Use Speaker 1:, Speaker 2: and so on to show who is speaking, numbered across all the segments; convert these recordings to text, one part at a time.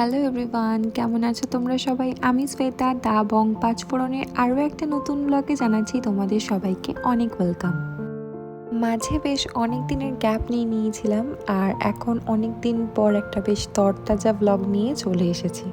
Speaker 1: Hello everyone কেমন আছো তোমরা সবাই? আমি শ্বেতা, দা বং পাঁচফোড়নের আরও একটা নতুন ব্লগে জানাচ্ছি তোমাদের সবাইকে অনেক ওয়েলকাম মাঝে বেশ অনেক দিনের গ্যাপ নিয়ে নিয়েছিলাম, আর এখন অনেক দিন পর একটা বেশ তরতাজা ব্লগ নিয়ে চলে এসেছি।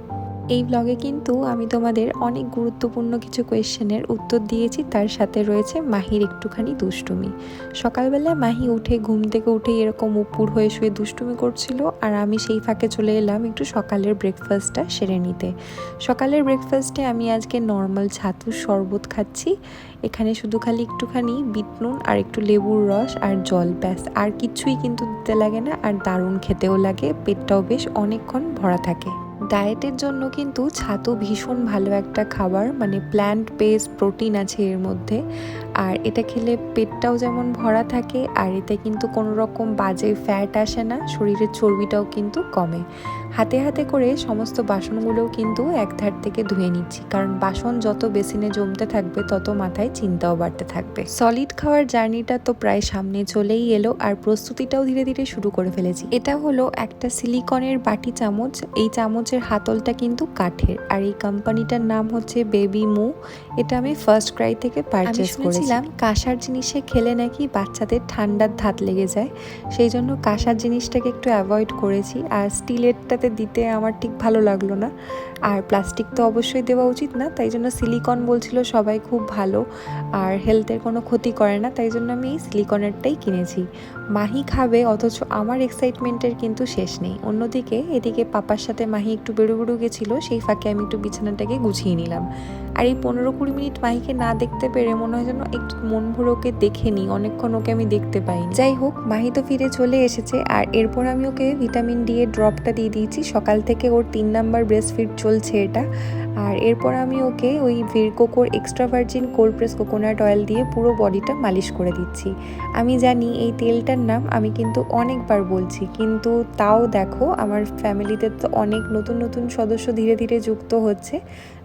Speaker 1: এই ব্লগে কিন্তু আমি তোমাদের অনেক গুরুত্বপূর্ণ কিছু কোয়েশ্চেনের উত্তর দিয়েছি। তার সাথে রয়েছে মাহির একটুখানি দুষ্টুমি। সকালবেলা মাহি উঠে ঘুম থেকে উঠে এরকম উপুর হয়ে শুয়ে দুষ্টুমি করছিল আর আমি সেই ফাঁকে চলে এলাম একটু সকালের ব্রেকফাস্টটা সেরে নিতে। সকালের ব্রেকফাস্টে আমি আজকে নর্মাল ছাতুর শরবত খাচ্ছি। এখানে শুধু খালি একটুখানি বিট নুন আর একটু লেবুর রস আর জল, ব্যাস। আর কিছুই কিন্তু দিতে লাগে না আর দারুণ খেতেও লাগে, পেটটাও বেশ অনেকক্ষণ ভরা থাকে। ডায়েটের জন্য কিন্তু ছাতু ভীষণ ভালো একটা খাবার মানে প্ল্যান্ট বেস প্রোটিন আছে এর মধ্যে। আর এটা খেলে পেটটাও যেমন ভরা থাকে আর এতে কিন্তু কোনো রকম বাজে ফ্যাট আসে না শরীরের চর্বিটাও কিন্তু কমে। হাতে হাতে করে সমস্ত বাসনগুলোও কিন্তু এক ধার থেকে ধুয়ে নিচ্ছি কারণ বাসন যত বেসিনে জমতে থাকবে তত মাথায় চিন্তাও বাড়তে থাকবে। সলিড খাওয়ার জার্নিটা তো প্রায় সামনে চলেই এলো আর প্রস্তুতিটাও ধীরে ধীরে শুরু করে ফেলেছি। এটা হলো একটা সিলিকনের বাটি চামচ এই চামচের হাতলটা কিন্তু কাঠের আর এই কোম্পানিটার নাম হচ্ছে বেবি মু এটা আমি ফার্স্ট ক্রাই থেকে পারচেস করেছিলাম কাঁসার জিনিসে খেলে নাকি বাচ্চাদের ঠান্ডার ধাত লেগে যায়। সেই জন্য কাঁসার জিনিসটাকে একটু অ্যাভয়েড করেছি, আর স্টিলেরটাতে দিতে আমার ঠিক ভালো লাগল না। আর প্লাস্টিক তো অবশ্যই দেওয়া উচিত না, তাই জন্য সিলিকন বলছিল সবাই খুব ভালো, আর হেলথের কোনো ক্ষতি করে না, তাই জন্য আমি এই সিলিকনেরটাই কিনেছি। মাহি খাবে, অথচ আমার এক্সাইটমেন্টের কিন্তু শেষ নেই। অন্যদিকে, এদিকে পাপার সাথে মাহি একটু বেরো বেরো গেছিল, সেই ফাঁকে আমি একটু বিছানাটাকে গুছিয়ে নিলাম। আর এই পনেরো কুড়ি মিনিট মাহিকে না দেখতে পেরে মনে হয় যেন একটু মন ভরে ওকে দেখে নিই, অনেকক্ষণ ওকে আমি দেখতে পাইনি। যাই হোক, মাহি তো ফিরে চলে এসেছে, আর এরপর আমি ওকে ভিটামিন ডি এর ড্রপটা দিয়ে দিয়েছি। সকাল থেকে ওর তিন নাম্বার ব্রেস্ট ফিড ফিট চলছে এটা। আর এরপর আমি ওকে ওই ভিরকোকোর extra virgin cold press coconut oil দিয়ে পুরো বডিটা মালিশ করে দিচ্ছি। আমি জানি এই তেলটার নাম আমি কিন্তু অনেকবার বলছি, কিন্তু তাও দেখো আমার ফ্যামিলিতে তো অনেক নতুন নতুন সদস্য ধীরে ধীরে যুক্ত হচ্ছে,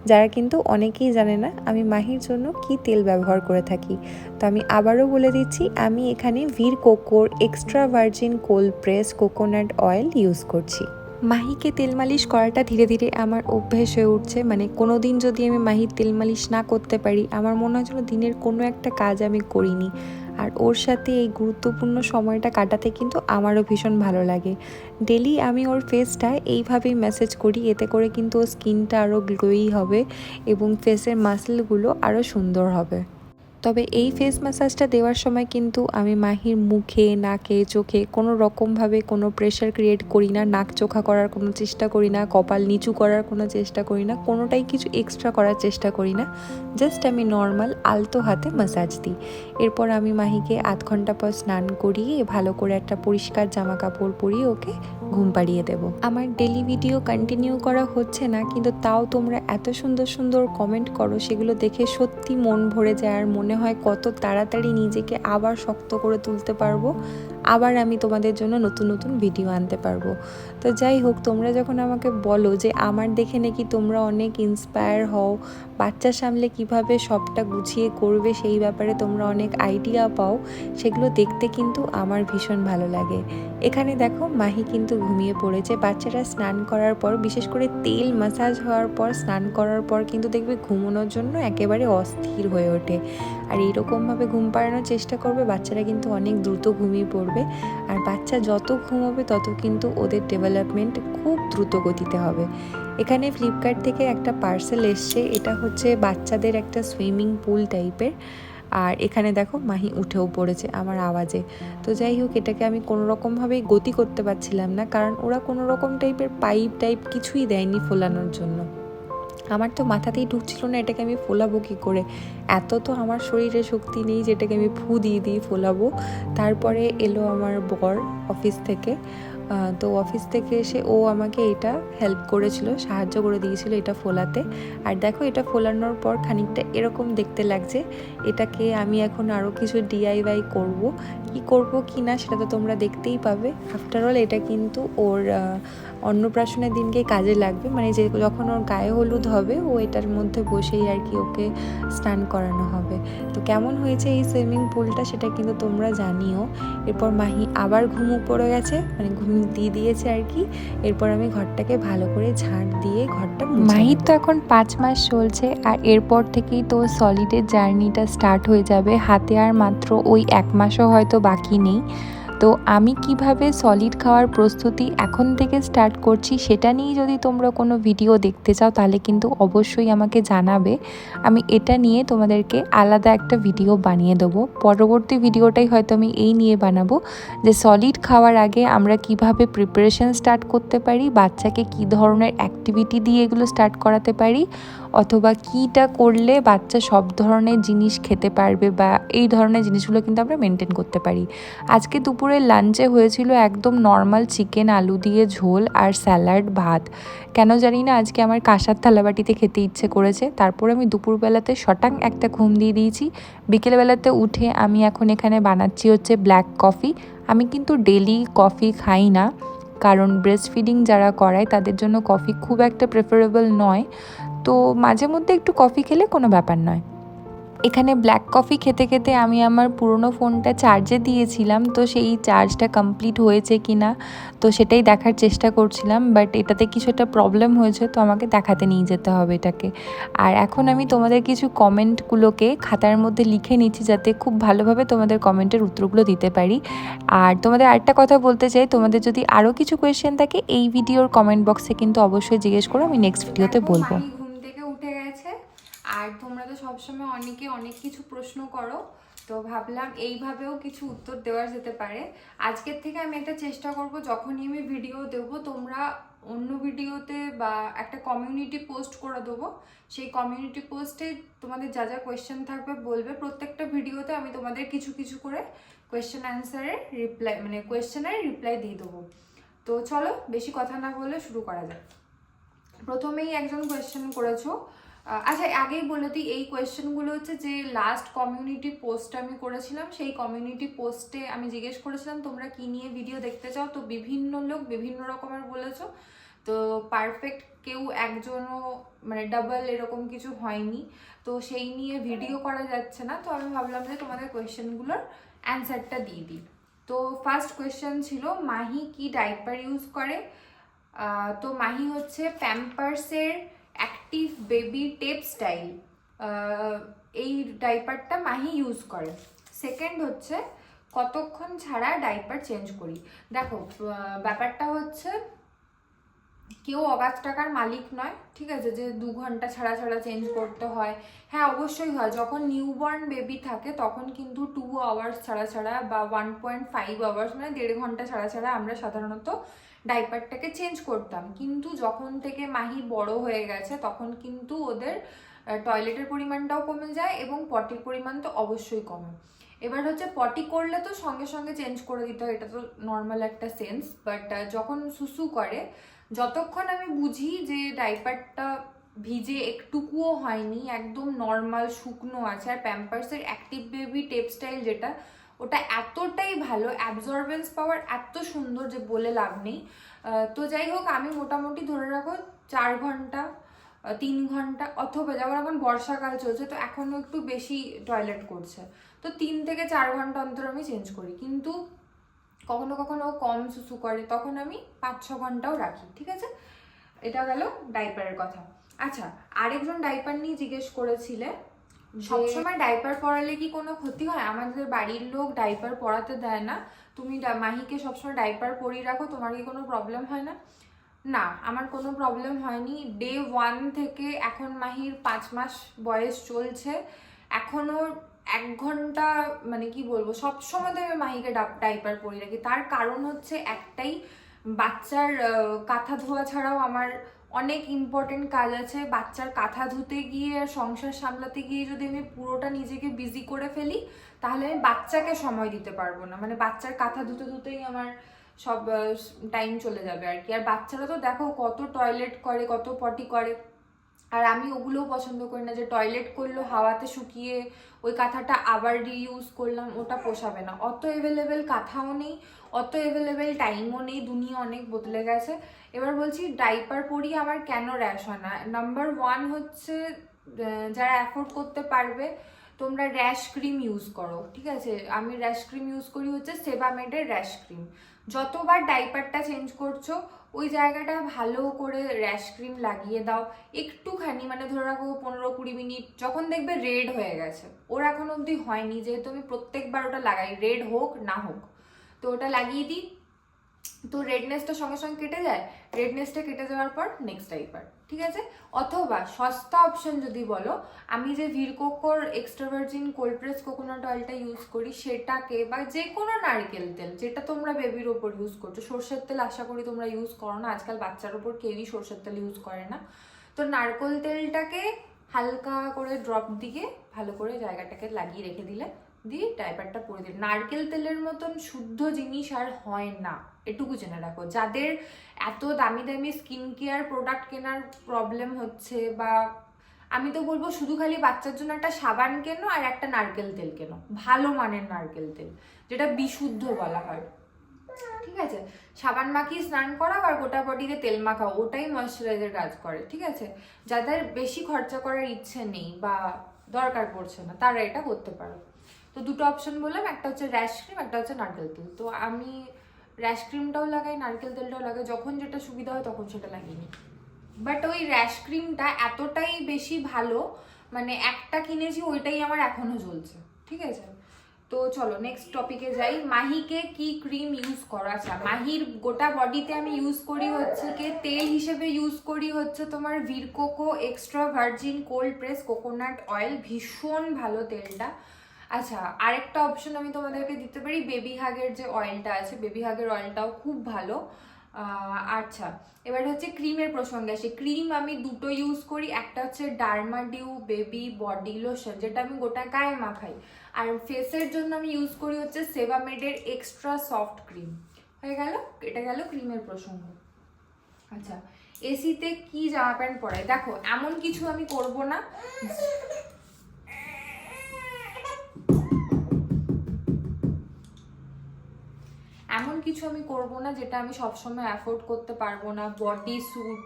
Speaker 1: যারা কিন্তু অনেকেই জানে না আমি মাহির জন্য কি তেল ব্যবহার করে থাকি। তো আমি আবারও বলে দিচ্ছি, আমি এখানে ভির কোকোর extra virgin cold press coconut oil use করছি। মাহিকে তেল মালিশ করাটা ধীরে ধীরে আমার অভ্যেস হয়ে উঠছে। মানে কোনো দিন যদি আমি মাহির তেল মালিশ না করতে পারি, আমার মনে হয় যেন দিনের কোনো একটা কাজ আমি করিনি। আর ওর সাথে এই গুরুত্বপূর্ণ সময়টা কাটাতে কিন্তু আমারও ভীষণ ভালো লাগে। ডেলি আমি ওর ফেসটা এইভাবেই মেসেজ করি, এতে করে কিন্তু ওর স্কিনটা আরও গ্লোই হবে এবং ফেসের মাসেলগুলো আরও সুন্দর হবে। তবে এই ফেস ম্যাসাজটা দেওয়ার সময় কিন্তু আমি মাহির মুখে, নাকে, চোখে কোনো রকমভাবে কোনো প্রেশার ক্রিয়েট করি না, নাক চোখা করার কোনো চেষ্টা করি না, কপাল নিচু করার কোনো চেষ্টা করি না, কোনোটাই কিছু এক্সট্রা করার চেষ্টা করি না। জাস্ট আমি নর্মাল আলতো হাতে ম্যাসাজ দিই। এরপর আমি মাহিকে আধ ঘণ্টা পর স্নান করিয়ে ভালো করে একটা পরিষ্কার জামা কাপড় পরিয়ে ওকে ঘুম পাড়িয়ে দেব। আমার ডেলি ভিডিও কন্টিনিউ করা হচ্ছে না, কিন্তু তাও তোমরা এত সুন্দর সুন্দর কমেন্ট করো, সেগুলো দেখে সত্যি মন ভরে যায় আর মনে হয় কত তাড়াতাড়ি নিজেকে আবার শক্ত করে তুলতে পারব। আবার আমি তোমাদের জন্য নতুন নতুন ভিডিও আনতে পারব। তো যাই হোক, তোমরা যখন আমাকে বলো যে আমার দেখে নাকি তোমরা অনেক ইন্সপায়ার হও বাচ্চা সামলে কীভাবে সবটা গুছিয়ে করবে সেই ব্যাপারে তোমরা অনেক আইডিয়া পাও, সেগুলো দেখতে কিন্তু আমার ভীষণ ভালো লাগে। এখানে দেখো, মাহি কিন্তু ঘুমিয়ে পড়েছে। বাচ্চারা স্নান করার পর, বিশেষ করে তেল মাসাজ হওয়ার পর, স্নান করার পর কিন্তু দেখবে ঘুমানোর জন্য একেবারে অস্থির হয়ে ওঠে। আর এইরকমভাবে ঘুম পাড়ানোর চেষ্টা করবে, বাচ্চারা কিন্তু অনেক দ্রুত ঘুমিয়ে পড়বে। আর বাচ্চা যত ঘুমাবে তত কিন্তু ওদের ডেভেলপমেন্ট খুব দ্রুত গতিতে হবে। এখানে ফ্লিপকার্ট থেকে একটা পার্সেল এসছে। এটা হচ্ছে বাচ্চাদের একটা সুইমিং পুল টাইপের আর এখানে দেখো, মাহি উঠেও পড়েছে আমার আওয়াজে। তো যাই হোক, এটাকে আমি কোনো রকমভাবেই গতি করতে পারছিলাম না, কারণ ওরা কোনো রকম টাইপের পাইপ টাইপ কিছুই দেয়নি ফোলানোর জন্য। আমার তো মাথাতেই ঢুকছিল না এটাকে আমি ফোলাবো কী করে। এত তো আমার শরীরে শক্তি নেই যেটাকে আমি ফু দিয়ে দিয়ে ফোলাবো। তারপরে এলো আমার বর অফিস থেকে। তো অফিস থেকে এসে ও আমাকে এটা হেল্প করেছিল, সাহায্য করে দিয়েছিল এটা ফোলাতে। আর দেখো এটা ফোলানোর পর খানিকটা এরকম দেখতে লাগছে, এটাকে আমি এখন আরও কিছু ডিআইওয়াই করব। কি করব কি না সেটা তো তোমরা দেখতেই পাবে। আফটার অল এটা কিন্তু ওর অন্নপ্রাশনের দিনকে কাজে লাগবে। মানে যে যখন ওর গায়ে হলুদ হবে ও এটার মধ্যে বসেই আর কি ওকে স্নান করানো হবে। তো কেমন হয়েছে এই সুইমিং পুলটা সেটা কিন্তু তোমরা জানিও। এরপর মাহি আবার ঘুমু পড়ে গেছে মানে ঘুম দিয়ে দিয়েছে আর কি। এরপর আমি ঘরটাকে ভালো করে ঝাড় দিয়ে ঘরটা মাহির তো এখন পাঁচ মাস চলছে আর এরপর থেকেই তো সলিডের জার্নিটা স্টার্ট হয়ে যাবে। হাতে আর মাত্র ওই এক মাসও হয়তো বাকি নেই। তো আমি কীভাবে সলিড খাওয়ার প্রস্তুতি এখন থেকে স্টার্ট করছি সেটা নিয়ে যদি তোমরা কোনো ভিডিও দেখতে চাও, তাহলে কিন্তু অবশ্যই আমাকে জানাবে। আমি এটা নিয়ে তোমাদেরকে আলাদা একটা ভিডিও বানিয়ে দেবো। পরবর্তী ভিডিওটাই হয়তো আমি এই নিয়ে বানাবো যে সলিড খাওয়ার আগে আমরা কীভাবে প্রিপারেশন স্টার্ট করতে পারি, বাচ্চাকে কি ধরনের অ্যাক্টিভিটি দিয়ে এগুলো স্টার্ট করাতে পারি অথবা কীটা করলে বাচ্চা সব ধরনের জিনিস খেতে পারবে বা এই ধরনের জিনিসগুলো কিন্তু আমরা মেনটেন করতে পারি। আজকে দুপুরের লাঞ্চে হয়েছিল একদম নর্মাল চিকেন আলু দিয়ে ঝোল আর স্যালাড ভাত। কেন জানি না, আজকে আমার কাঁসার থালাবাটিতে খেতে ইচ্ছে করেছে। তারপর আমি দুপুরবেলাতে শটাং একটা ঘুম দিয়ে দিয়েছি। বিকেলবেলাতে উঠে আমি এখন এখানে বানাচ্ছি হচ্ছে ব্ল্যাক কফি আমি কিন্তু ডেলি কফি খাই না। কারণ ব্রেস্ট ফিডিং যারা করায় তাদের জন্য কফি খুব একটা প্রেফারেবল নয়। তো মাঝে মধ্যে একটু কফি খেলে কোনো ব্যাপার নয়। এখানে ব্ল্যাক কফি খেতে খেতে আমি আমার পুরনো ফোনটা চার্জে দিয়েছিলাম, তো সেই চার্জটা কমপ্লিট হয়েছে কি না তো সেটাই দেখার চেষ্টা করছিলাম বাট এটাতে কিছু একটা প্রবলেম হয়েছে, তো আমাকে দেখাতে নিয়ে যেতে হবে এটাকে। আর এখন আমি তোমাদের কিছু কমেন্টগুলোকে খাতার মধ্যে লিখে নিচ্ছি, যাতে খুব ভালোভাবে তোমাদের কমেন্টের উত্তরগুলো দিতে পারি। আর তোমাদের আরেকটা কথা বলতে চাই, তোমাদের যদি আরও কিছু কোয়েশ্চেন থাকে, এই ভিডিওর কমেন্ট বক্সে কিন্তু অবশ্যই জিজ্ঞেস করো, আমি নেক্সট ভিডিওতে বলব
Speaker 2: মাহি ঘুম থেকে উঠে গেছে আর তোমরা তো সবসময় অনেকে অনেক কিছু প্রশ্ন করো, তো ভাবলাম এইভাবেও কিছু উত্তর দেওয়া যেতে পারে। আজকের থেকে আমি একটা চেষ্টা করব, যখনই আমি ভিডিও দেবো, তোমরা অন্য ভিডিওতে বা একটা কমিউনিটি পোস্ট করে দেবো। সেই কমিউনিটি পোস্টে তোমাদের যা যা কোয়েশ্চেন থাকবে বলবে। প্রত্যেকটা ভিডিওতে আমি তোমাদের কিছু কিছু করে কোয়েশ্চেন অ্যান্সারের রিপ্লাই মানে কোয়েশ্চেনের রিপ্লাই দিয়ে দেবো। তো চলো, বেশি কথা না বলে শুরু করা যাক। প্রথমেই একজন কোয়েশ্চেন করেছ আচ্ছা আগেই বলে দিই, এই কোয়েশ্চেনগুলো হচ্ছে যে লাস্ট কমিউনিটি পোস্ট আমি করেছিলাম, সেই কমিউনিটি পোস্টে আমি জিজ্ঞেস করেছিলাম, তোমরা কি নিয়ে ভিডিও দেখতে চাও? তো বিভিন্ন লোক বিভিন্ন রকমের বলেছ। তো পারফেক্ট কেউ একজনও মানে ডাবল এরকম কিছু হয়নি। তো সেই নিয়ে ভিডিও করা যাচ্ছে না, তো আমি ভাবলাম যে তোমাদের কোয়েশ্চেনগুলোর অ্যান্সারটা দিয়ে দিই। তো ফার্স্ট কোয়েশ্চেন ছিল, মাহি কি ডাইপার ইউজ করে? তো মাহি হচ্ছে প্যাম্পার্সের অ্যাক্টিভ বেবি টেপ স্টাইল এই ডাইপারটা মাহি ইউজ করে। সেকেন্ড হচ্ছে কতক্ষণ ছাড়া ডাইপার চেঞ্জ করি। দেখো ব্যাপারটা হচ্ছে কেউ অগাধ টাকার মালিক নয়, ঠিক আছে? যে দু ঘণ্টা ছাড়া ছাড়া চেঞ্জ করতে হয়। হ্যাঁ অবশ্যই হয়। যখন নিউবর্ন বেবি থাকে, তখন কিন্তু টু আওয়ার্স ছাড়া ছাড়া বা ওয়ান পয়েন্ট ফাইভ আওয়ার্স মানে দেড় ঘণ্টা ছাড়া ছাড়া আমরা সাধারণত ডাইপারটাকে চেঞ্জ করতাম। কিন্তু যখন থেকে মাহি বড় হয়ে গেছে, তখন কিন্তু ওদের টয়লেটের পরিমাণটাও কমে যায় এবং পটির পরিমাণ তো অবশ্যই কমে। এবার হচ্ছে পটি করলে তো সঙ্গে সঙ্গে চেঞ্জ করে দিতে হয়, এটা তো নর্মাল একটা সেন্স বাট যখন সুসু করে, যতক্ষণ আমি বুঝি যে ডাইপারটা ভিজে একটুকুও হয়নি, একদম নর্মাল শুকনো আছে, আর প্যাম্পার্সের অ্যাক্টিভ বেবি টেপ স্টাইল যেটা ওটা এতটাই ভালো অ্যাবজর্বেন্স পাওয়ার এত সুন্দর যে বলে লাভ নেই। তো যাই হোক, আমি মোটামুটি ধরে রাখো চার ঘণ্টা তিন ঘণ্টা, অথবা যেমন এখন বর্ষাকাল চলছে, তো এখনও একটু বেশি টয়লেট করছে। তো তিন থেকে চার ঘণ্টা অন্তর আমি চেঞ্জ করি। কিন্তু কখনো কখনো কম সুসু করে, তখন আমি পাঁচ ছ ঘন্টাও রাখি, ঠিক আছে? এটা গেল ডাইপারের কথা। আচ্ছা আরেকজন ডাইপার নিয়ে জিজ্ঞেস করেছিলে সবসময় ডাইপার পরালে কি কোনো ক্ষতি হয়? আমাদের বাড়ির লোক ডাইপার পরাতে দেয় না। তুমি মাহিকে সবসময় ডাইপার পরিয়ে রাখো, তোমার কি কোনো প্রবলেম হয় না? না, আমার কোনো প্রবলেম হয়নি। ডে ওয়ান থেকে এখন মাহির পাঁচ মাস বয়স চলছে। এখনও এক ঘণ্টা মানে কি বলব সব সময় আমি মাহিকে ডাইপার পরিয়ে রাখি। তার কারণ হচ্ছে একটাই, বাচ্চার কাঁথা ধোয়া ছাড়াও আমার অনেক ইম্পর্টেন্ট কাজ আছে। বাচ্চার কাঁথা ধুতে গিয়ে, সংসার সামলাতে গিয়ে যদি আমি পুরোটা নিজেকে বিজি করে ফেলি, তাহলে আমি বাচ্চাকে সময় দিতে পারব না। মানে বাচ্চার কাঁথা ধুতে ধুতেই আমার সব টাইম চলে যাবে আর কি। আর বাচ্চারা তো দেখো কত টয়লেট করে, কত পটি করে। আর আমি ওগুলোও পছন্দ করি না যে টয়লেট করল হাওয়াতে শুকিয়ে ওই কাঁথাটা আবার রিইউজ করলাম, ওটা পোষাবে না। অত অ্যাভেলেবেল কাঁথাও নেই, অত অ্যাভেলেবেল টাইমও নেই, দুনিয়া অনেক বদলে গেছে। এবার বলছি ডাইপার পরিয়ে আমার কেন র্যাশ হয় না? নাম্বার ওয়ান হচ্ছে যারা অ্যাফোর্ড করতে পারবে, তোমরা র্যাশ ক্রিম ইউজ করো, ঠিক আছে? আমি র্যাশ ক্রিম ইউজ করি হচ্ছে সেবামেডের র্যাশ ক্রিম যতবার ডাইপারটা চেঞ্জ করছ, ওই জায়গাটা ভালো করে র্যাশ ক্রিম লাগিয়ে দাও। একটুখানি মানে ধরে রাখো পনেরো কুড়ি মিনিট, যখন দেখবে রেড হয়ে গেছে। ওর এখন অবধি হয়নি, যেহেতু আমি প্রত্যেকবার ওটা লাগাই রেড হোক, না হোক। তো ওটা লাগিয়ে দিই। তো রেডনেসটা সঙ্গে সঙ্গে কেটে যায় রেডনেসটা কেটে যাওয়ার পর নেক্সট ডাইপার ঠিক আছে? অথবা সস্তা অপশন যদি বলো, আমি যে ভিরকোকোর extra virgin cold press coconut অয়েলটা ইউজ করি, সেটাকে বা যে কোনো নারকেল তেল, যেটা তোমরা বেবির ওপর ইউজ করছ, সর্ষের তেল আশা করি তোমরা ইউজ করো না, আজকাল বাচ্চার ওপর কেউই সর্ষের তেল ইউজ করে না। তো নারকোল তেলটাকে হালকা করে ড্রপ দিয়ে ভালো করে জায়গাটাকে লাগিয়ে রেখে দিলে দিয়ে ডাইপারটা পরে দিলে। নারকেল তেলের মতন শুদ্ধ জিনিস আর হয় না। এটুকু জেনে রাখো। যাদের এত দামি দামি স্কিন কেয়ার প্রোডাক্ট কেনার প্রবলেম হচ্ছে বা আমি তো বলব শুধু খালি বাচ্চার জন্য একটা সাবান কেনো আর একটা নারকেল তেল কেনো। ভালো মানের নারকেল তেল, যেটা বিশুদ্ধ বলা হয়। ঠিক আছে? সাবান মাখিয়ে স্নান করাও আর গোটা বডিতে তেল মাখাও, ওটাই ময়শ্চারাইজার কাজ করে। ঠিক আছে? যাদের বেশি খরচা করার ইচ্ছে নেই বা দরকার পড়ছে না, তারা এটা করতে পারো। তো দুটো অপশন বললাম, একটা হচ্ছে র্যাশ ক্রিম একটা হচ্ছে নারকেল তেল। তো আমি র্যাশ ক্রিমটাও লাগাই, নারকেল তেলটাও লাগাই, যখন যেটা সুবিধা হয় তখন সেটা লাগিয়ে নিই। বাট ওই র্যাশ ক্রিমটা এতটাই বেশি ভালো মানে একটা কিনেছি ওইটাই আমার এখনও চলছে ঠিক আছে? তো চলো নেক্সট টপিকে যাই। মাহিকে কি ক্রিম ইউজ করা আচ্ছা মাহির গোটা বডিতে আমি ইউজ করি হচ্ছে কে, তেল হিসেবে ইউজ করি হচ্ছে তোমার Vircoco extra virgin cold press coconut oil ভীষণ ভালো তেলটা। আচ্ছা আরেকটা অপশন আমি তোমাদেরকে দিতে পারি বেবি হাগের যে অয়েলটা আছে বেবি হাগের অয়েলটাও খুব ভালো। আচ্ছা এবার হচ্ছে ক্রিমের প্রসঙ্গে আসি। ক্রিম আমি দুটো ইউজ করি, একটা হচ্ছে ডার্মাডিউ বেবি বডি লোশন যেটা আমি গোটা গায়ে মাখাই। আর ফেসের জন্য আমি ইউজ করি হচ্ছে সেভামেডের এক্সট্রা সফট ক্রিম হয়ে গেল? এটা গেল ক্রিমের প্রসঙ্গ। আচ্ছা এসিতে কি জামা প্যান্ট পরাই? দেখো, এমন কিছু আমি করব না। কিছু আমি করব না, যেটা আমি সবসময় অ্যাফোর্ড করতে পারব না বডি স্যুট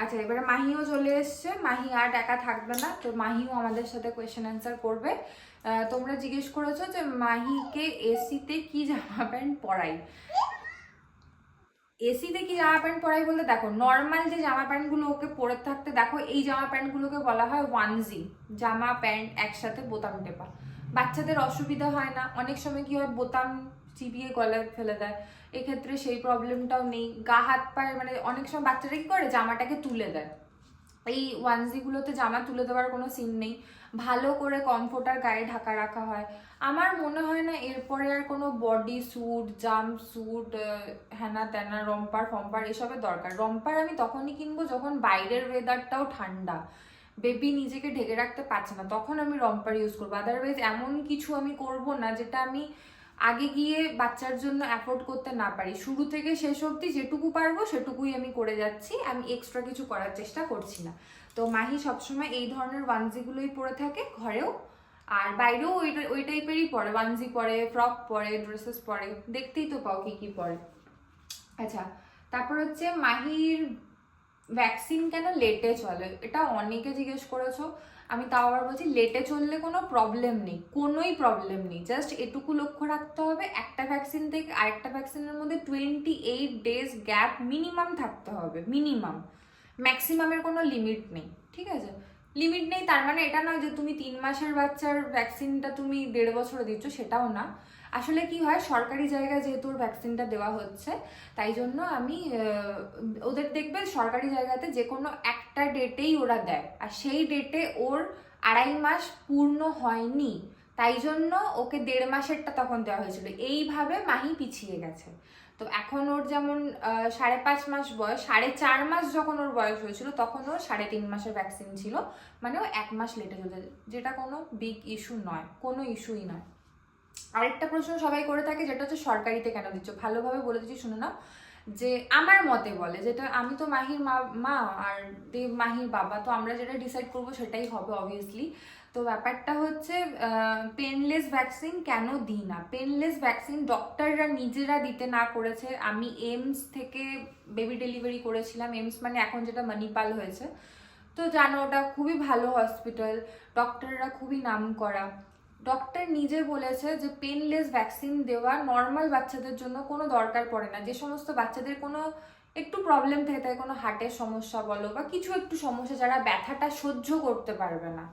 Speaker 2: আচ্ছা এবারে মাহিও চলে এসছে। মাহি আর একা থাকবে না, তো মাহিও আমাদের সাথে কোয়েশ্চেন অ্যান্সার করবে। তোমরা জিজ্ঞেস করেছ যে মাহিকে এসিতে কি জামা প্যান্ট পরাই? এসিতে কি জামা প্যান্ট পরাই বলতে দেখো নর্মাল যে জামা প্যান্টগুলো ওকে পরে থাকতে, দেখো এই জামা প্যান্টগুলোকে বলা হয় ওয়ানজি জামা, প্যান্ট একসাথে বোতাম টেপা। বাচ্চাদের অসুবিধা হয় না। অনেক সময় কি হয়, বোতাম চিবিয়ে গলায় ফেলে দেয়। এক্ষেত্রে সেই প্রবলেমটাও নেই। গা, হাত পায়ে মানে অনেক সময় বাচ্চারা কি করে, জামাটাকে তুলে দেয়। এই ওয়ানজিগুলোতে জামা তুলে দেওয়ার কোনো সিন নেই। ভালো করে কমফোর্টার গায়ে ঢাকা রাখা হয়। আমার মনে হয় না এরপরে আর কোনো বডি স্যুট জাম্প স্যুট হ্যানা ত্যানা রম্পার ফম্পার এসবের দরকার। রম্পার আমি তখনই কিনবো যখন বাইরের ওয়েদারটাও ঠান্ডা। বেবি নিজেকে ঢেকে রাখতে পারছে না। তখন আমি রম্পার ইউজ করব। আদারওয়াইজ এমন কিছু আমি করব না যেটা আমি আগে গিয়ে বাচ্চার জন্য অ্যাফোর্ড করতে না পারি। শুরু থেকে শেষ অবধি যেটুকু পারব সেটুকুই আমি করে যাচ্ছি। আমি এক্সট্রা কিছু করার চেষ্টা করছি না। তো মাহি সবসময় এই ধরনের ওয়ানজিগুলোই পরে থাকে ঘরেও। আর বাইরেও ওই ওই টাইপেরই পরে। ওয়ানজি পরে ফ্রক পরে ড্রেসেস পরে। দেখতেই তো পাও কি কি পরে। আচ্ছা তারপর হচ্ছে মাহির ভ্যাকসিন কেন লেটে চলে? এটা অনেকে জিজ্ঞেস করেছ। আমি তাও আবার বলছি লেটে চললে কোনো প্রবলেম নেই, কোনোই প্রবলেম নেই। জাস্ট এটুকু লক্ষ্য রাখতে হবে, একটা ভ্যাকসিন থেকে আরেকটা ভ্যাকসিনের মধ্যে twenty eight days gap minimum থাকতে হবে মিনিমাম ম্যাক্সিমামের কোনো লিমিট নেই, ঠিক আছে? লিমিট নেই, তার মানে এটা নয় যে তুমি তিন মাসের বাচ্চার ভ্যাকসিনটা তুমি দেড় বছরে দিচ্ছ, সেটাও না। আসলে কি হয়, সরকারি জায়গায় যেহেতু ওর ভ্যাকসিনটা দেওয়া হচ্ছে, তাই জন্য আমি ওদের দেখবে সরকারি জায়গাতে যে কোনো একটা ডেটেই ওরা দেয়। আর সেই ডেটে ওর আড়াই মাস পূর্ণ হয়নি, তাই জন্য ওকে দেড় মাসেরটা তখন দেওয়া হয়েছিল। এইভাবে মাহি পিছিয়ে গেছে। তো এখন ওর যেমন সাড়ে পাঁচ মাস বয়স, সাড়ে চার মাস যখন ওর বয়স হয়েছিল, তখন ওর সাড়ে তিন মাসের ভ্যাকসিন ছিল। মানে ও এক মাস লেটে চলছে যেটা কোনো বিগ ইস্যু নয়, কোনো ইস্যুই নয়। আরেকটা প্রশ্ন সবাই করে থাকে, যেটা হচ্ছে সরকারিতে কেন দিচ্ছ? ভালোভাবে বলে দিচ্ছি, শুনে নাও। যে আমার মতে বলে, যেটা আমি তো মাহির মা মা আর দেব মাহির বাবা, তো আমরা যেটা ডিসাইড করব সেটাই হবে অবভিয়াসলি তো ব্যাপারটা হচ্ছে পেনলেস ভ্যাকসিন কেন দিই না? পেনলেস ভ্যাকসিন ডক্টররা নিজেরা দিতে না করেছে। আমি এইমস থেকে বেবি ডেলিভারি করেছিলাম। এইমস মানে এখন যেটা মণিপাল হয়েছে। তো জানো, ওটা খুবই ভালো হসপিটাল ডক্টররা খুবই নাম করা ডক্টর নিজে বলেছে যে পেনলেস ভ্যাকসিন দেওয়া নর্মাল বাচ্চাদের জন্য কোনো দরকার পড়ে না। যে সমস্ত বাচ্চাদের কোনো একটু প্রবলেম থেকে থাকে কোনো হার্টের সমস্যা বলো বা কিছু একটু সমস্যা, যারা ব্যথাটা সহ্য করতে পারবে না,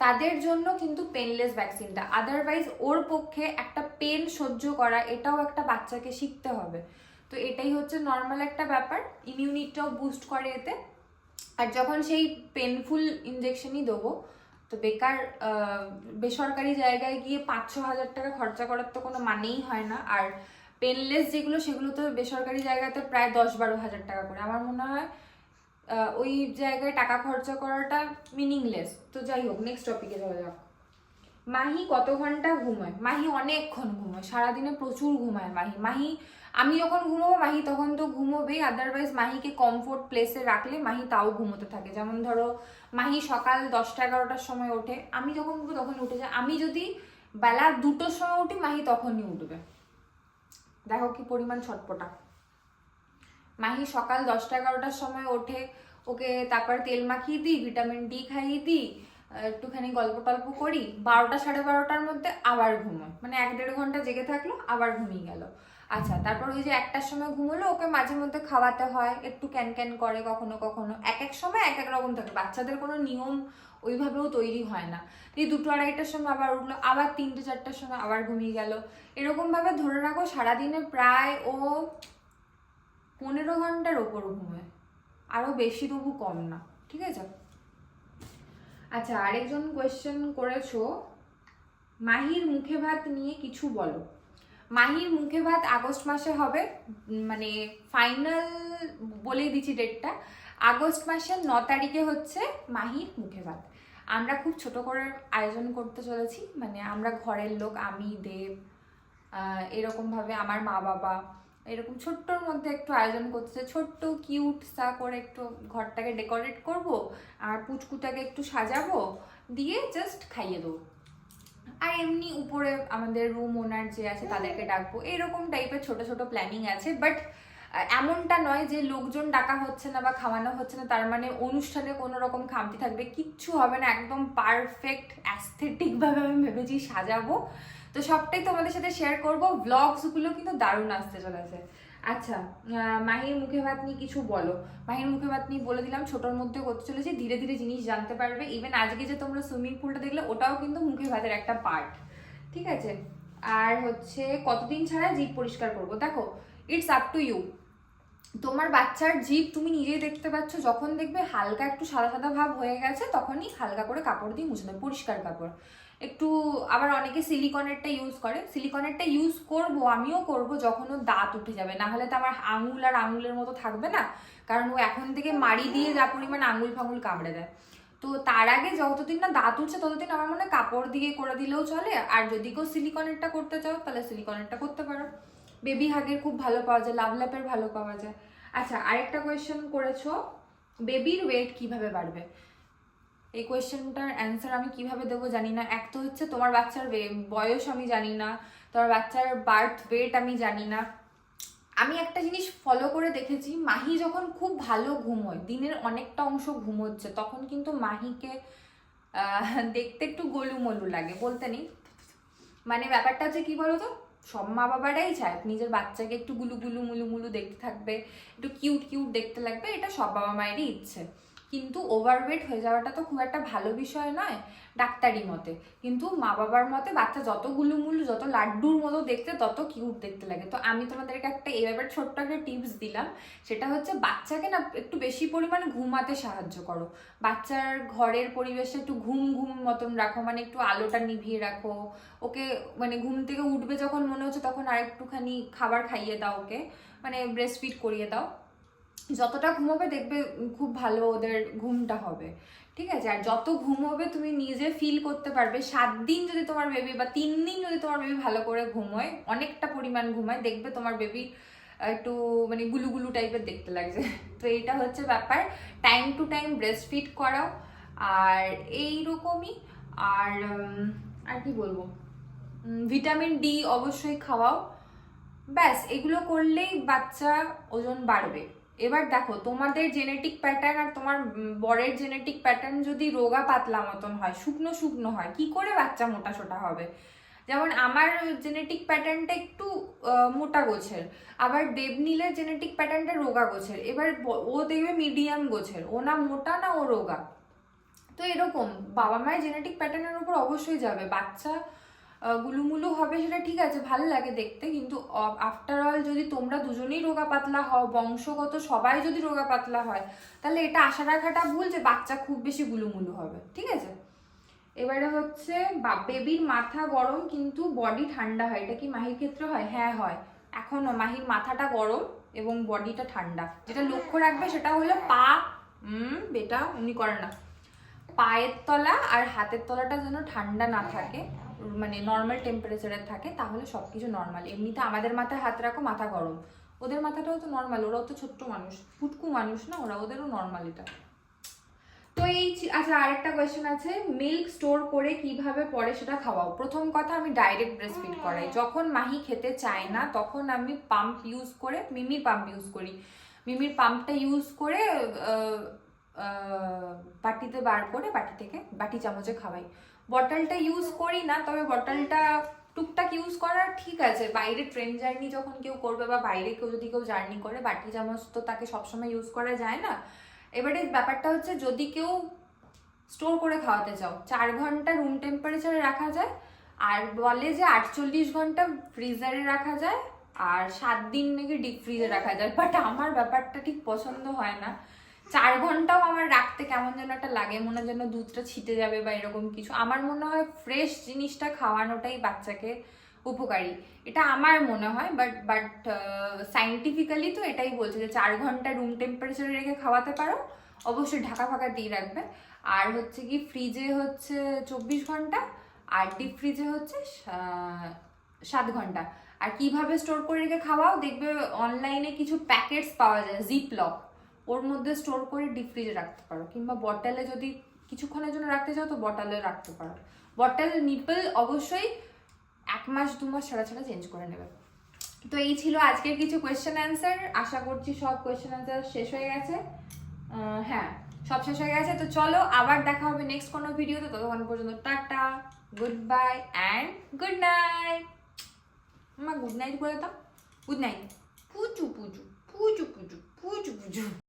Speaker 2: তাদের জন্য কিন্তু পেনলেস ভ্যাকসিনটা আদারওয়াইজ ওর পক্ষে একটা পেন সহ্য করা, এটাও একটা বাচ্চাকে শিখতে হবে। তো এটাই হচ্ছে নর্মাল একটা ব্যাপার। ইমিউনিটিটাও বুস্ট করে এতে। আর যখন সেই পেনফুল ইঞ্জেকশনই দেবো তো বেকার বেসরকারি জায়গায় গিয়ে পাঁচ ছ হাজার টাকা খরচা করার তো কোনো মানেই হয় না। আর পেনলেস যেগুলো, সেগুলো তো বেসরকারি জায়গাতে প্রায় দশ বারো হাজার টাকা করে। আমার মনে হয় ওই জায়গায় টাকা খরচা করাটা মিনিংলেস তো যাই হোক নেক্সট টপিকে যাওয়া যাক। মাহি কত ঘণ্টা ঘুমায়? মাহি অনেকক্ষণ ঘুমায়। সারাদিনে প্রচুর ঘুমায় মাহি। মাহি আমি যখন ঘুমোবো, মাহি তখন তো ঘুমোবেই। আদারওয়াইজ মাহিকে কমফোর্ট প্লেসে রাখলে মাহি তাও ঘুমোতে থাকে। যেমন ধরো, মাহি সকাল দশটা, এগারোটার সময় ওঠে। আমি যখন উঠবো তখন উঠে যায়। আমি যদি বেলা দুটোর সময় উঠি, মাহি তখনই উঠবে। দেখো কি পরিমাণ ছটপটা। মাহি সকাল দশটা, এগারোটার সময় ওঠে। ওকে তারপর তেল মাখিয়ে দিই ভিটামিন ডি খাইয়ে দিই। একটুখানি গল্প টল্প করি, বারোটা সাড়ে বারোটার মধ্যে আবার ঘুমোয় মানে এক দেড় ঘণ্টা জেগে থাকল, আবার ঘুমিয়ে গেল। আচ্ছা তারপর ওই যে একটার সময় ঘুমোলো, ওকে মাঝে মধ্যে খাওয়াতে হয়, একটু ক্যান ক্যান করে কখনো কখনো। এক এক সময় এক এক রকম থাকে। বাচ্চাদের কোনো নিয়ম ওইভাবেও তৈরি হয় না। এই দুটো আড়াইটার সময় আবার উঠল, আবার তিনটে চারটার সময় আবার ঘুমিয়ে গেল। এরকম ভাবে ধরে রাখো, সারাদিনে প্রায় ও পনেরো ঘণ্টার ওপর ঘুমায়। আরও বেশি তবু কম না। ঠিক আছে? আচ্ছা আরেকজন কোয়েশ্চেন করেছ। মাহির মুখে ভাত নিয়ে কিছু বলো। মাহির মুখে ভাত আগস্ট মাসে হবে মানে ফাইনাল বলেই দিচ্ছি ডেটটা আগস্ট মাসের ন তারিখে হচ্ছে মাহির মুখে ভাত। আমরা খুব ছোট করে আয়োজন করতে চলেছি মানে আমরা ঘরের লোক, আমি, দেব এরকমভাবে আমার মা বাবা এরকম ছোট্টর মধ্যে একটু আয়োজন করতে ছোট্ট কিউট সা করে একটু ঘরটাকে ডেকোরেট করব আর পুচকুটাকে একটু সাজাবো, দিয়ে জাস্ট খাইয়ে দেবো। আর এমনি উপরে আমাদের রুম ওনার যে আছে তাদেরকে ডাকবো। এরকম টাইপের ছোট ছোট প্ল্যানিং আছে বাট এমনটা নয় যে লোকজন ডাকা হচ্ছে না বা খাওয়ানো হচ্ছে না, তার মানে অনুষ্ঠানে কোনো রকম খামতি থাকবে। কিচ্ছু হবে না, একদম পারফেক্ট অ্যাস্থেটিক ভাবে আমি ভেবেছি সাজাবো। তো সবটাই তোমাদের সাথে শেয়ার করব। ব্লগসগুলো কিন্তু দারুণ আসতে চলেছে। আচ্ছা মাহির মুখে ভাত নিয়ে কিছু বলো। মাহির মুখে ভাত নিয়ে বলে দিলাম, ছোটোর মধ্যে করতে চলেছি, ধীরে ধীরে জিনিস জানতে পারবে। ইভেন আজকে যে তোমরা সুইমিং পুলটা দেখলে, ওটাও কিন্তু মুখে ভাতের একটা পার্ট ঠিক আছে? আর হচ্ছে, কতদিন ছাড়া জিভ পরিষ্কার করব? দেখো ইটস আপ টু ইউ তোমার বাচ্চার জিভ তুমি নিজেই দেখতে পাচ্ছ, যখন দেখবে হালকা একটু সাদা সাদা ভাব হয়ে গেছে, তখনই হালকা করে কাপড় দিয়ে মুছে দেবে পরিষ্কার কাপড়। একটু আবার অনেকে সিলিকনেরটা ইউজ করে। সিলিকনেরটা ইউজ করব, আমিও করব যখন ওর দাঁত উঠে যাবে। না হলে তো আমার আঙুল আর আঙুলের মতো থাকবে না। কারণ ও এখন থেকে মাড়ি দিয়ে যা পরিমাণ আঙুল ফাঙুল কামড়ে দেয়। তো তার আগে যতদিন না দাঁত উঠছে, ততদিন আমার মনে কাপড় দিয়ে করে দিলেও চলে। আর যদি কেউ সিলিকনেরটা করতে চাও, তাহলে সিলিকনেরটা করতে পারো। বেবি হাগের খুব ভালো পাওয়া যায় লাভ ল্যাপের ভালো পাওয়া যায়। আচ্ছা আরেকটা কোয়েশ্চেন করেছ। বেবির ওয়েট কীভাবে বাড়বে? এই কোয়েশ্চেনটার অ্যান্সার আমি কীভাবে দেবো জানি না। এক তো হচ্ছে তোমার বাচ্চার বয়স আমি জানি না, তোমার বাচ্চার বার্থ ওয়েট আমি জানি না। আমি একটা জিনিস ফলো করে দেখেছি, মাহি যখন খুব ভালো ঘুমোয়, দিনের অনেকটা অংশ ঘুমোচ্ছে, তখন কিন্তু মাহিকে দেখতে একটু গোলুমলু লাগে, বলতে নেই। মানে ব্যাপারটা হচ্ছে কী বলো তো সব মা বাবারাই চায়, নিজের বাচ্চাকে একটু গুলু গুলু মুলু মুলু দেখতে থাকবে, একটু কিউট কিউট দেখতে লাগবে, এটা সব বাবা মায়েরই ইচ্ছে। কিন্তু ওভারওয়েট হয়ে যাওয়াটা তো খুব একটা ভালো বিষয় নয় ডাক্তারি মতে। কিন্তু মা বাবার মতে বাচ্চা যত গুলুমুলু, যত লাড্ডুর মতো দেখতে, তত কিউট দেখতে লাগে। তো আমি তোমাদেরকে একটা এই ব্যাপারে ছোট্ট একটা টিপস দিলাম। সেটা হচ্ছে বাচ্চাকে না একটু বেশি পরিমাণে ঘুমাতে সাহায্য করো। বাচ্চার ঘরের পরিবেশে একটু ঘুম ঘুম মতন রাখো মানে একটু আলোটা নিভিয়ে রাখো। ওকে মানে ঘুম থেকে উঠবে যখন মনে হচ্ছে, তখন আর একটুখানি খাবার খাইয়ে দাও ওকে। মানে ব্রেস্ট ফিড করিয়ে দাও। যতটা ঘুমোবে দেখবে খুব ভালো ওদের ঘুমটা হবে। ঠিক আছে? আর যত ঘুমোবে তুমি নিজে ফিল করতে পারবে। সাত দিন যদি তোমার বেবি বা তিন দিন যদি তোমার বেবি ভালো করে ঘুমোয়, অনেকটা পরিমাণ ঘুমায়, দেখবে তোমার বেবি একটু মানে গুলু গুলু টাইপের দেখতে লাগছে। তো এইটা হচ্ছে ব্যাপার। Time to time breastfeed করাও। আর এইরকমই আর আর কি বলব? ভিটামিন ডি অবশ্যই খাওয়াও। ব্যাস, এগুলো করলেই বাচ্চা ওজন বাড়বে। এবার দেখো, তোমাদের জেনেটিক প্যাটার্ন আর তোমার বরের জেনেটিক প্যাটার্ন যদি রোগা পাতলা মতন হয়, শুকনো শুকনো হয়, কি করে বাচ্চা মোটা সোটা হবে? যেমন আমার জেনেটিক প্যাটার্নটা একটু মোটা গোছের, আবার দেবনীলের জেনেটিক প্যাটার্নটা রোগা গোছের, এবার ও দেখবে মিডিয়াম গোছের, ও না মোটা না ও রোগা। তো এরকম, বাবা মায়ের জেনেটিক প্যাটার্নের উপর অবশ্যই যাবে, বাচ্চা গুলুমুলু হবে সেটা ঠিক আছে, ভালো লাগে দেখতে, কিন্তু আফটার অল যদি তোমরা দুজনেই রোগা পাতলা হও, বংশগত সবাই যদি রোগা পাতলা হয়, তাহলে এটা আশা রাখাটা ভুল যে বাচ্চা খুব বেশি গুলুমুলু হবে, ঠিক আছে? এবারে হচ্ছে বেবির মাথা গরম, কিন্তু বডি ঠান্ডা হয়, এটা কি মাহির ক্ষেত্রে হয়? হ্যাঁ হয়। এখনও মাহির মাথাটা গরম এবং বডিটা ঠান্ডা। যেটা লক্ষ্য রাখবে সেটা হলো পা হুম বেটা, উনি করে না। পায়ের তলা আর হাতের তলাটা যেন ঠান্ডা না থাকে। মানে নর্মাল টেম্পারেচারে থাকে, তাহলে সব কিছু নর্মাল এমনিতে আমাদের মাথায় হাত রাখো, মাথা গরম। ওদের মাথাটাও তো নর্মাল ওরাও তো ছোট্ট মানুষ। ফুটকু মানুষ না, ওরা ওদেরও নর্মাল এটা। তো এই আচ্ছা আরেকটা কোয়েশ্চেন আছে মিল্ক স্টোর করে কীভাবে পরে সেটা খাওয়াও? প্রথম কথা, আমি ডাইরেক্ট ব্রেস্ট ফিড করাই। যখন মাহি খেতে চায় না, তখন আমি পাম্প ইউজ করে, মিমির পাম্প ইউজ করি। মিমির পাম্পটা ইউজ করে বাটিতে বার করে, বাটি থেকে বাটি চামচে খাওয়াই। বটলটা ইউজ করি না, তবে বটলটা টুকটাক ইউজ করা ঠিক আছে। বাইরে ট্রেন জার্নি যখন কেউ করবে বা বাইরে কেউ যদি কেউ জার্নি করে, বাটি চামচ তো তাকে সবসময় ইউজ করা যায় না। এবারে ব্যাপারটা হচ্ছে যদি কেউ স্টোর করে খাওয়াতে চাও, চার ঘণ্টা রুম টেম্পারেচারে রাখা যায়, আর বলে যে আটচল্লিশ ঘণ্টা ফ্রিজারে রাখা যায়, আর সাত দিন নাকি ডিপ ফ্রিজে রাখা যায়। বাট আমার ব্যাপারটা ঠিক পছন্দ হয় না। চার ঘন্টাও আমার রাখতে কেমন যেন একটা লাগে, মনে যেন দুধটা ছিটে যাবে বা এরকম কিছু। আমার মনে হয় ফ্রেশ জিনিসটা খাওয়ানোটাই বাচ্চাকে উপকারী। এটা আমার মনে হয় বাট বাট সাইন্টিফিক্যালি তো এটাই বলছে যে চার ঘণ্টা রুম টেম্পারেচারে রেখে খাওয়াতে পারো, অবশ্যই ঢাকা ফাঁকা দিয়ে রাখবে। আর হচ্ছে কি ফ্রিজে হচ্ছে চব্বিশ ঘণ্টা, আর ডিপ ফ্রিজে হচ্ছে সাত ঘণ্টা। আর কীভাবে স্টোর করে রেখে খাওয়াও, দেখবে অনলাইনে কিছু প্যাকেটস পাওয়া যায় জিপ লক ওর মধ্যে স্টোর করে ডিপ ফ্রিজে রাখতে পারো। কিংবা বটলে যদি কিছুক্ষণের জন্য রাখতে চাও তো বটলে রাখতে পারো। বটল নিপল অবশ্যই এক মাস, দু মাস ছাড়া ছাড়া চেঞ্জ করে নেবে। তো এই ছিল আজকের কিছু কোয়েশ্চেন অ্যান্সার আশা করছি সব কোয়েশ্চেন অ্যান্সার শেষ হয়ে গেছে। হ্যাঁ সব শেষ হয়ে গেছে। তো চলো, আবার দেখা হবে নেক্সট কোনো ভিডিওতে ততক্ষণ পর্যন্ত tata good bye and good night মা গুড নাইট বলে দাও। গুড নাইট পুচু পুচু পুচু পুচু পুচু পুচু